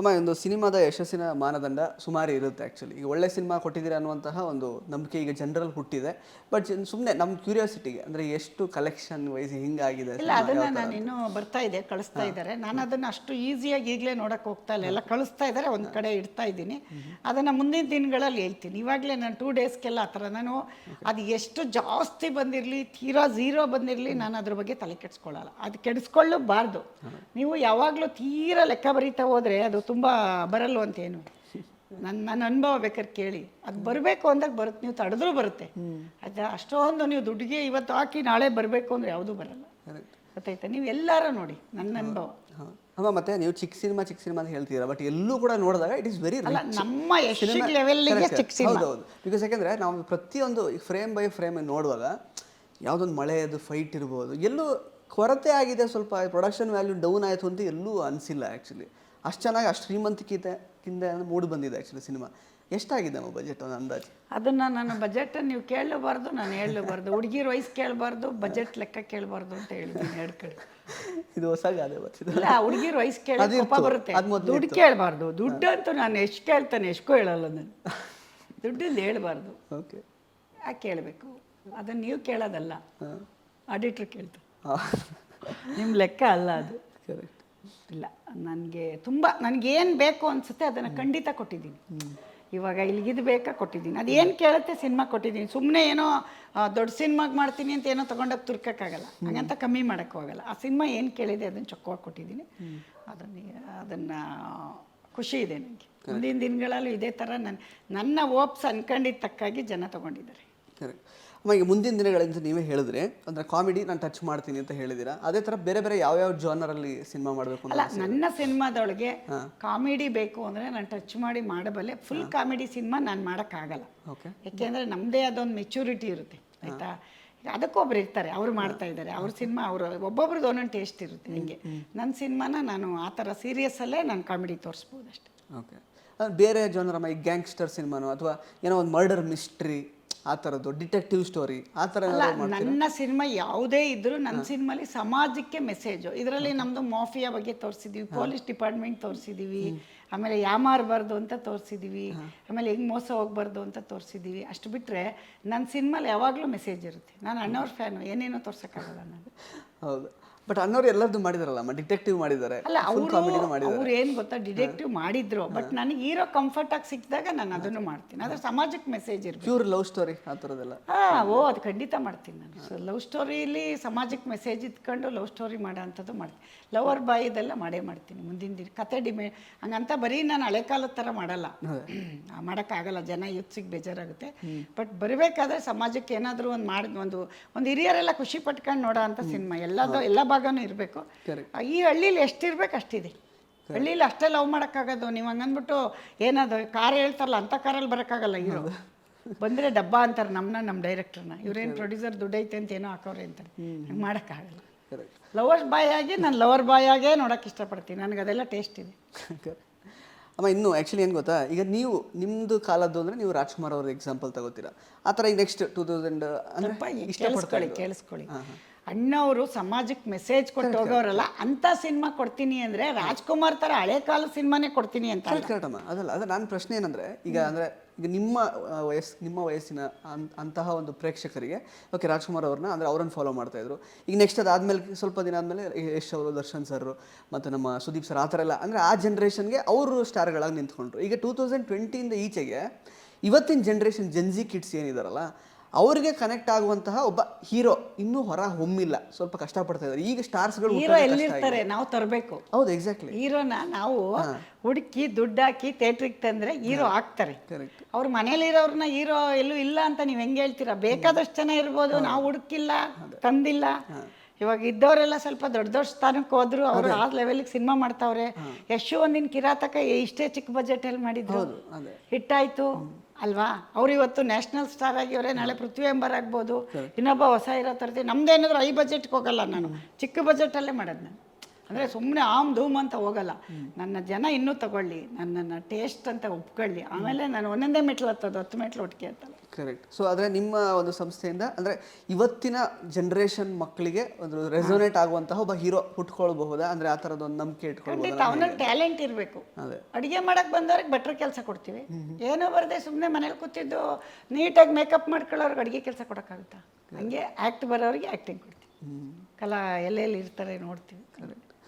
ಅಮ್ಮ ಒಂದು ಸಿನಿಮಾದ ಯಶಸ್ಸಿನ ಮಾನದಂಡ ಸುಮಾರು ಇರುತ್ತೆ ಆ್ಯಕ್ಚುಲಿ ಈಗ ಒಳ್ಳೆ ಸಿನಿಮಾ ಕೊಟ್ಟಿದ್ದೀರಾ ಅನ್ನುವಂತಹ ಒಂದು ನಂಬಿಕೆ ಈಗ ಜನರಲ್ ಹುಟ್ಟಿದೆ. ಬಟ್ ಸುಮ್ಮನೆ ನಮ್ಮ ಕ್ಯೂರಿಯಾಸಿಟಿಗೆ ಅಂದರೆ ಎಷ್ಟು ಕಲೆಕ್ಷನ್ ವೈಸ್ ಹಿಂಗಾಗಿದೆ ಇಲ್ಲ ಅದನ್ನು ನಾನು ಇನ್ನೂ ಬರ್ತಾ ಇದೆ ಕಳಿಸ್ತಾ ಇದ್ದಾರೆ. ನಾನು ಅದನ್ನು ಅಷ್ಟು ಈಸಿಯಾಗಿ ಈಗಲೇ ನೋಡೋಕೆ ಹೋಗ್ತಾ ಇಲ್ಲ. ಎಲ್ಲ ಕಳಿಸ್ತಾ ಇದ್ದಾರೆ ಒಂದು ಕಡೆ ಇಡ್ತಾ ಇದ್ದೀನಿ. ಅದನ್ನು ಮುಂದಿನ ದಿನಗಳಲ್ಲಿ ಹೇಳ್ತೀನಿ. ಇವಾಗಲೇ ನಾನು ಟೂ ಡೇಸ್ಗೆಲ್ಲ ಆ ಥರ ನಾನು ಅದು ಎಷ್ಟು ಜಾಸ್ತಿ ಬಂದಿರಲಿ ತೀರಾ ಝೀರೋ ಬಂದಿರಲಿ ನಾನು ಅದ್ರ ಬಗ್ಗೆ ತಲೆ ಕೆಡಿಸ್ಕೊಳ್ಳಲ್ಲ. ಅದು ಕೆಡಿಸ್ಕೊಳ್ಳಬಾರ್ದು ನೀವು ಯಾವಾಗಲೂ ತೀರಾ ಲೆಕ್ಕ ಬರೀತಾ ಹೋದರೆ ಅದು ತುಂಬಾ ಬರಲ್ವಂತೇನು ನನ್ನ ನನ್ನ ಅನುಭವ ಬೇಕಾದ್ರೆ ಕೇಳಿ. ಅದು ಬರಬೇಕು ಅಂದಾಗ ಬರುತ್ತೆ. ನೀವು ತಡೆದ್ರೂ ಬರುತ್ತೆ. ಅದು ಅಷ್ಟೊಂದು ನೀವು ದುಡ್ಡಿಗೆ ಇವತ್ತು ಹಾಕಿ ನಾಳೆ ಬರಬೇಕು ಅಂದ್ರೆ ಯಾವುದೂ ಬರಲ್ಲ. ಗೊತ್ತಾಯ್ತಾ? ನೀವು ಎಲ್ಲಾರು ನೋಡಿ ನನ್ನ ಅನುಭವ. ಅಮ್ಮ ಮತ್ತೆ ನೀವು ಚಿಕ್ಕ ಸಿನಿಮಾ ಚಿಕ್ಕ ಸಿನಿಮಾ ಅಂತ ಹೇಳ್ತೀರಾ? ಬಟ್ ಎಲ್ಲೂ ಕೂಡ ನೋಡಿದಾಗ ಇಟ್ ಇಸ್ ವೆರಿ ನಮ್ಮ ಲೆವೆಲ್ಗೆ ಚಿಕ್ಕ ಸಿನಿಮಾ. ಹೌದೌದು. ಬಿಕಾಸ್ ಯಾಕಂದ್ರೆ ನಾವು ಪ್ರತಿಯೊಂದು ಫ್ರೇಮ್ ಬೈ ಫ್ರೇಮ್ ನೋಡುವಾಗ ಯಾವುದೊಂದು ಮಳೆಯದು ಫೈಟ್ ಇರ್ಬೋದು ಎಲ್ಲೂ ಕೊರತೆ ಆಗಿದೆ ಸ್ವಲ್ಪ ಪ್ರೊಡಕ್ಷನ್ ವ್ಯಾಲ್ಯೂ ಡೌನ್ ಆಯಿತು ಅಂತ ಎಲ್ಲೂ ಅನಿಸಿಲ್ಲ ಆ್ಯಕ್ಚುಲಿ ಅಷ್ಟು ಚೆನ್ನಾಗಿ ಅಷ್ಟು ಶ್ರೀಮಂತಿಕೆ ಕಿಂದ ಮೂಡ್ ಬಂದಿದೆ ಆ್ಯಕ್ಚುಲಿ ಸಿನಿಮಾ. ಎಷ್ಟಾಗಿದೆ ನಮ್ಮ ಬಜೆಟ್ ಒಂದು ಅಂದಾಜು? ಅದನ್ನ ನನ್ನ ಬಜೆಟ್ ನೀವು ಕೇಳಬಾರ್ದು ನಾನು ಹೇಳಬಾರ್ದು. ಹುಡುಗಿರ ವಯಸ್ ಕೇಳಬಾರ್ದು ಬಜೆಟ್ ಲೆಕ್ಕ ಕೇಳಬಾರ್ದು ಅಂತ ಹೇಳಿದ್ದೀನಿ ಎರಡು ಕಡೆ. ಇದು ಹೊಸ ಗಾದೆ ಇಲ್ಲ ಹುಡುಗಿರ ವಯಸ್ಸು ಕೇಳಿ ಬರುತ್ತೆ. ದುಡ್ಡು ಕೇಳಬಾರ್ದು. ದುಡ್ಡು ಅಂತೂ ನಾನು ಎಷ್ಟು ಕೇಳ್ತಾನೆ ಎಷ್ಟು ಹೇಳಲ್ಲ ನಾನು. ದುಡ್ಡಿಂದ ಹೇಳಬಾರ್ದು. ಓಕೆ. ಯಾಕೆ ಕೇಳಬೇಕು? ಅದನ್ನು ನೀವು ಕೇಳೋದಲ್ಲ. ಆಡಿಟ್ರ್ ಕೇಳ್ತಾರೆ. ನಿಮ್ಮ ಲೆಕ್ಕ ಅಲ್ಲ ಅದು. ಕರೆಕ್ಟ್ ಇಲ್ಲ ನನಗೆ ತುಂಬ ನನಗೇನು ಬೇಕು ಅನಿಸುತ್ತೆ ಅದನ್ನು ಖಂಡಿತ ಕೊಟ್ಟಿದ್ದೀನಿ. ಇವಾಗ ಇಲ್ಲಿಗಿದು ಬೇಕಾ ಕೊಟ್ಟಿದ್ದೀನಿ. ಅದು ಏನು ಕೇಳುತ್ತೆ ಸಿನಿಮಾ ಕೊಟ್ಟಿದ್ದೀನಿ. ಸುಮ್ಮನೆ ಏನೋ ದೊಡ್ಡ ಸಿನಿಮಾಗೆ ಮಾಡ್ತೀನಿ ಅಂತ ಏನೋ ತೊಗೊಂಡೋಗಿ ತುರ್ಕೋಕ್ಕಾಗಲ್ಲ. ಹಾಗಂತ ಕಮ್ಮಿ ಮಾಡೋಕ್ಕೂ ಆಗಲ್ಲ. ಆ ಸಿನಿಮಾ ಏನು ಕೇಳಿದೆ ಅದನ್ನು ಚೊಕ್ಕವಾಗಿ ಕೊಟ್ಟಿದ್ದೀನಿ. ಅದನ್ನು ಅದನ್ನು ಖುಷಿ ಇದೆ ನನಗೆ ಮುಂದಿನ ದಿನಗಳಲ್ಲೂ ಇದೇ ಥರ ನನ್ನ ನನ್ನ ಓಪ್ಸ್ ಅನ್ಕೊಂಡಿದ್ದ ತಕ್ಕಾಗಿ ಜನ ತೊಗೊಂಡಿದ್ದಾರೆ. ಈಗ ಮುಂದಿನ ದಿನಗಳಿಂದ ನೀವೇ ಹೇಳಿದ್ರೆ ಅಂದರೆ ಕಾಮಿಡಿ ನಾನು ಟಚ್ ಮಾಡ್ತೀನಿ ಅಂತ ಹೇಳಿದ್ದೀರಾ ಅದೇ ಥರ ಬೇರೆ ಬೇರೆ ಯಾವ್ಯಾವ ಜಾನರಲ್ಲಿ ಸಿನಿಮಾ ಮಾಡಬೇಕು ಅಂತ ಅಲ್ಲ ನನ್ನ ಸಿನಿಮಾದೊಳಗೆ ಕಾಮಿಡಿ ಬೇಕು ಅಂದರೆ ನಾನು ಟಚ್ ಮಾಡಿ ಮಾಡಬಲ್ಲೆ ಫುಲ್ ಕಾಮಿಡಿ ಸಿನಿಮಾ ನಾನು ಮಾಡೋಕ್ಕಾಗಲ್ಲ. ಓಕೆ ಯಾಕೆಂದರೆ ನಮ್ಮದೇ ಅದೊಂದು ಮೆಚುರಿಟಿ ಇರುತ್ತೆ ಆಯಿತಾ? ಅದಕ್ಕೊಬ್ರು ಇರ್ತಾರೆ ಅವ್ರು ಮಾಡ್ತಾ ಇದ್ದಾರೆ ಅವ್ರ ಸಿನಿಮಾ ಅವರು ಒಬ್ಬೊಬ್ರದ್ದು ಒಂದೊಂದು ಟೇಸ್ಟ್ ಇರುತ್ತೆ ಹಿಂಗೆ ನನ್ನ ಸಿನಿಮಾನ ನಾನು ಆ ಥರ ಸೀರಿಯಸ್ಸಲ್ಲೇ ನಾನು ಕಾಮಿಡಿ ತೋರಿಸ್ಬೋದು ಅಷ್ಟೇ ಓಕೆ ಬೇರೆ ಜನರ ಮೈ ಗ್ಯಾಂಗ್ಸ್ಟರ್ ಸಿನಿಮಾನು ಅಥವಾ ಏನೋ ಒಂದು ಮರ್ಡರ್ ಮಿಸ್ಟ್ರಿ ಆ ಥರದ್ದು ಡಿಟೆಕ್ಟಿವ್ ಸ್ಟೋರಿ ಆ ಥರ ನನ್ನ ಸಿನಿಮಾ ಯಾವುದೇ ಇದ್ದರೂ ನನ್ನ ಸಿನಿಮಾಲಿ ಸಮಾಜಕ್ಕೆ ಮೆಸೇಜು ಇದರಲ್ಲಿ ನಮ್ಮದು ಮಾಫಿಯಾ ಬಗ್ಗೆ ತೋರಿಸಿದ್ದೀವಿ ಪೊಲೀಸ್ ಡಿಪಾರ್ಟ್ಮೆಂಟ್ ತೋರಿಸಿದ್ದೀವಿ ಆಮೇಲೆ ಯಾಮಾರಬಾರ್ದು ಅಂತ ತೋರಿಸಿದ್ದೀವಿ ಆಮೇಲೆ ಹೆಂಗೆ ಮೋಸ ಹೋಗ್ಬಾರ್ದು ಅಂತ ತೋರಿಸಿದ್ದೀವಿ ಅಷ್ಟು ಬಿಟ್ಟರೆ ನನ್ನ ಸಿನಿಮಾಲಿ ಯಾವಾಗಲೂ ಮೆಸೇಜ್ ಇರುತ್ತೆ. ನಾನು ಅಣ್ಣವ್ರ ಫ್ಯಾನು ಏನೇನೋ ತೋರ್ಸೋಕ್ಕಾಗಲ್ಲ ನಾನು ಹೌದು. ಬಟ್ ಅನ್ನೋರು ಎಲ್ಲರದ್ದು ಮಾಡಿದಾರಲ್ಲ ಡಿಟೆಕ್ಟಿವ್ ಮಾಡಿದ್ದಾರೆ ಅಲ್ಲ ಅವರು ಏನು ಗೊತ್ತಾ ಡಿಟೆಕ್ಟಿವ್ ಮಾಡಿದ್ರು ಬಟ್ ನನಗೆ ಹೀರೋ ಕಂಫರ್ಟ್ ಆಗಿ ಸಿಕ್ಕಿದಾಗ ನಾನು ಅದನ್ನು ಮಾಡ್ತೀನಿ. ಅದ್ರ ಸಮಾಜಕ್ಕೆ ಮೆಸೇಜ್ ಇರಬೇಕು. ಪ್ಯೂರ್ ಲವ್ ಸ್ಟೋರಿ ಆ ಥರದ್ದೆಲ್ಲ ಹಾಂ ಓ ಅದು ಖಂಡಿತ ಮಾಡ್ತೀನಿ ನಾನು. ಸೊ ಲವ್ ಸ್ಟೋರಿಲಿ ಸಮಾಜಕ್ಕೆ ಮೆಸೇಜ್ ಇಟ್ಕೊಂಡು ಲವ್ ಸ್ಟೋರಿ ಮಾಡೋ ಅಂಥದ್ದು ಮಾಡ್ತೀನಿ. ಲವರ್ ಬಾಯ್ ಇದೆಲ್ಲ ಮಾಡೇ ಮಾಡ್ತೀನಿ ಮುಂದಿನ ದಿನ. ಕತೆ ಡಿಮೆ ಹಂಗಂತ ಬರೀ ನಾನು ಹಳೆ ಕಾಲದ ಥರ ಮಾಡಲ್ಲ. ಮಾಡೋಕ್ಕಾಗಲ್ಲ ಜನ ಯೂತ್ಸಿಗೆ ಬೇಜಾರಾಗುತ್ತೆ. ಬಟ್ ಬರಬೇಕಾದ್ರೆ ಸಮಾಜಕ್ಕೆ ಏನಾದರೂ ಒಂದು ಮಾಡಿ ಒಂದು ಒಂದು ಹಿರಿಯರೆಲ್ಲ ಖುಷಿ ಪಟ್ಕೊಂಡು ನೋಡೋ ಅಂಥ ಸಿನಿಮಾ. ಎಲ್ಲದೂ ಎಲ್ಲ ಭಾಗನೂ ಇರಬೇಕು. ಈ ಹಳ್ಳೀಲಿ ಎಷ್ಟಿರ್ಬೇಕು ಅಷ್ಟಿದೆ. ಹಳ್ಳಿಲಿ ಅಷ್ಟೇ ಲವ್ ಮಾಡೋಕ್ಕಾಗೋದು. ನೀವು ಹಂಗಂದ್ಬಿಟ್ಟು ಏನದು ಕಾರ್ ಹೇಳ್ತಾರಲ್ಲ ಅಂಥ ಕಾರಲ್ಲಿ ಬರೋಕ್ಕಾಗಲ್ಲ ಇವರು ಬಂದರೆ ಡಬ್ಬ ಅಂತಾರೆ ನಮ್ಮನ್ನ ನಮ್ಮ ಡೈರೆಕ್ಟರ್ನ. ಇವ್ರೇನು ಪ್ರೊಡ್ಯೂಸರ್ ದುಡ್ಡೈತೆ ಅಂತ ಏನೋ ಹಾಕೋರೆ ಅಂತಾರೆ. ಹಂಗೆ ಮಾಡೋಕ್ಕಾಗಲ್ಲ. ಲವರ್ಸ್ ಬಾಯ್ ಆಗಿ ನಾನು ಲವರ್ ಬಾಯ್ ಆಗೇ ನೋಡೋಕೆ ಇಷ್ಟಪಡ್ತೀನಿ. ನನಗೆ ಅದೆಲ್ಲ ಟೇಸ್ಟ್ ಇದೆ. ಅಮ್ಮ ಇನ್ನು ಆ್ಯಕ್ಚುಲಿ ಏನು ಗೊತ್ತಾ? ಈಗ ನೀವು ನಿಮ್ಮದು ಕಾಲದ್ದು ಅಂದರೆ ನೀವು ರಾಜ್ಕುಮಾರ್ ಅವ್ರ ಎಕ್ಸಾಂಪಲ್ ತಗೋತೀರ. ಆ ಥರ ಈಗ ನೆಕ್ಸ್ಟ್ ಟೂ ತೌಸಂಡ್ ಅಂದರೆ ಇಷ್ಟಪಡ್ಕೊಳ್ಳಿ ಕೇಳಿಸ್ಕೊಳ್ಳಿ ಅಣ್ಣವರು ಸಮಾಜಕ್ಕೆ ಮೆಸೇಜ್ ಕೊಟ್ಟು ಹೋಗೋರಲ್ಲ ಅಂತ ಸಿನಿಮಾ ಕೊಡ್ತೀನಿ ಅಂದ್ರೆ ರಾಜ್ಕುಮಾರ್ ಥರ ಹಳೆ ಕಾಲ ಸಿನಿಮಾನೇ ಕೊಡ್ತೀನಿ ಅಂತ ಅಲ್ಲ. ಕರೆಕ್ಟ್ ಅಮ್ಮ. ಅದಲ್ಲ ಅದು ನನ್ನ ಪ್ರಶ್ನೆ ಏನಂದ್ರೆ ಈಗ ಅಂದ್ರೆ ಈಗ ನಿಮ್ಮ ವಯಸ್ಸು ನಿಮ್ಮ ವಯಸ್ಸಿನ ಅಂತಹ ಒಂದು ಪ್ರೇಕ್ಷಕರಿಗೆ ಓಕೆ ರಾಜ್ಕುಮಾರ್ ಅವ್ರನ್ನ ಅಂದ್ರೆ ಅವ್ರನ್ನ ಫಾಲೋ ಮಾಡ್ತಾ ಇದ್ರು. ಈಗ ನೆಕ್ಸ್ಟ್ ಅದಾದಮೇಲೆ ಸ್ವಲ್ಪ ದಿನ ಆದಮೇಲೆ ಯಶ್ ಅವರು ದರ್ಶನ್ ಸರ್ ಮತ್ತು ನಮ್ಮ ಸುದೀಪ್ ಸರ್ ಆ ಥರ ಎಲ್ಲ ಅಂದ್ರೆ ಆ ಜನ್ರೇಷನ್ಗೆ ಅವರು ಸ್ಟಾರ್ಗಳಾಗಿ ನಿಂತ್ಕೊಂಡ್ರು. ಈಗ ಟೂ ತೌಸಂಡ್ ಟ್ವೆಂಟಿಯಿಂದ ಈಚೆಗೆ ಇವತ್ತಿನ ಜನ್ರೇಷನ್ ಜೆನ್ಜಿ ಕಿಡ್ಸ್ ಏನಿದಾರಲ್ಲ ಅವರಿಗೆ ಕನೆಕ್ಟ್ ಆಗುವಂತಹ ಒಬ್ಬ ಹೀರೋ ಇನ್ನೂ ಹೊರ ಹೊಮ್ಮಿಲ್ಲ. ಸ್ವಲ್ಪ ಕಷ್ಟಪಡ್ತಾ ಇದ್ದಾರೆ. ಈಗ ಸ್ಟಾರ್ಸ್ಗಳು ಹೀರೋ ಎಲ್ಲಿರ್ತಾರೆ? ನಾವು ತರಬೇಕು. ಹೌದು ಎಕ್ಸಾಕ್ಟ್ಲಿ ಹೀರೋನ ನಾವು ಹುಡುಕಿ ದುಡ್ಡು ಹಾಕಿ ಥಿಯೇಟ್ರಿಗೆ ತಂದ್ರೆ ಹೀರೋ ಆಗ್ತಾರೆ. ಅವ್ರ ಮನೇಲಿರೋರ್ನ ಹೀರೋ ಎಲ್ಲೂ ಇಲ್ಲ ಅಂತ ನೀವು ಹೆಂಗೆ ಹೇಳ್ತೀರಾ? ಬೇಕಾದಷ್ಟು ಜನ ಇರ್ಬೋದು. ನಾವು ಹುಡುಕಿಲ್ಲ ತಂದಿಲ್ಲ. ಇವಾಗ ಇದ್ದವರೆಲ್ಲ ಸ್ವಲ್ಪ ದೊಡ್ಡ ದೊಡ್ಡ ಸ್ಥಾನಕ್ಕೆ ಹೋದ್ರು ಅವರು ಆ ಲೆವೆಲ್ಗೆ ಸಿನಿಮಾ ಮಾಡ್ತಾವ್ರೆ. ಯಶು ಒಂದಿನ ಕಿರಾತಕ ಇಷ್ಟೇ ಚಿಕ್ಕ ಬಜೆಟಲ್ಲಿ ಮಾಡಿದ್ರು. ಹಿಟ್ ಹಿಟ್ಟಾಯ್ತು. ಅಲ್ವಾ? ಅವ್ರು ಇವತ್ತು ನ್ಯಾಷನಲ್ ಸ್ಟಾರ್ ಆಗಿವ್ರೆ ನಾಳೆ ಪೃಥ್ವಿ ಎಂಬರ್ ಆಗ್ಬೋದು. ಇನ್ನೊಬ್ಬ ಹೊಸ ಇರೋ ತರ್ತೀವಿ ನಮ್ದೇನಾದ್ರು ಐ ಬಜೆಟ್ಗೆ ಹೋಗಲ್ಲ ನಾನು. ಚಿಕ್ಕ ಬಜೆಟಲ್ಲೇ ಮಾಡೋದು ನಾನು. ಅಂದರೆ ಸುಮ್ಮನೆ ಆಮ್ ಧೂಮ್ ಅಂತ ಹೋಗಲ್ಲ. ನನ್ನ ಜನ ಇನ್ನೂ ತಗೊಳ್ಳಿ ನನ್ನನ್ನು ಟೇಸ್ಟ್ ಅಂತ ಒಪ್ಕೊಳ್ಳಿ. ಆಮೇಲೆ ನಾನು ಒಂದೊಂದೇ ಮೆಟ್ಲು ಹತ್ತೋದು ಹತ್ತು ಮೆಟ್ಲು ಒಟ್ಟಿಗೆ ಹತ್ತಲ್ಲ ಕರೆಕ್ಟ್ ಸೊ ಆದರೆ ನಿಮ್ಮ ಒಂದು ಸಂಸ್ಥೆಯಿಂದ ಅಂದರೆ ಇವತ್ತಿನ ಜನ್ರೇಷನ್ ಮಕ್ಕಳಿಗೆ ಒಂದು ರೆಸೋನೇಟ್ ಆಗುವಂತಹ ಒಬ್ಬ ಹೀರೋ ಹುಟ್ಕೊಳ್ಬಹುದಾ? ಅಂದರೆ ಆ ಥರದ ಒಂದು ನಂಬಿಕೆ ಇಟ್ಕೊಳ್ಬಹುದು? ಖಂಡಿತ ಅವನಲ್ಲಿ ಟ್ಯಾಲೆಂಟ್ ಇರಬೇಕು. ಅದೇ. ಅಡುಗೆ ಮಾಡಕ್ಕೆ ಬಂದವ್ರಿಗೆ ಬೆಟ್ರ್ ಕೆಲಸ ಕೊಡ್ತೀವಿ. ಏನೋ ಬರದೆ ಸುಮ್ಮನೆ ಮನೇಲಿ ಕೂತಿದ್ದು ನೀಟಾಗಿ ಮೇಕಪ್ ಮಾಡ್ಕೊಳ್ಳೋರ್ಗೆ ಅಡುಗೆ ಕೆಲಸ ಕೊಡೋಕ್ಕಾಗುತ್ತಾ? ಹಂಗೆ ಆ್ಯಕ್ಟ್ ಬರೋರಿಗೆ ಆ್ಯಕ್ಟಿಂಗ್ ಕೊಡ್ತೀವಿ. ಕಲಾ ಎಲ್ಲೆಲ್ಲಿ ಇರ್ತಾರೆ ನೋಡ್ತೀವಿ.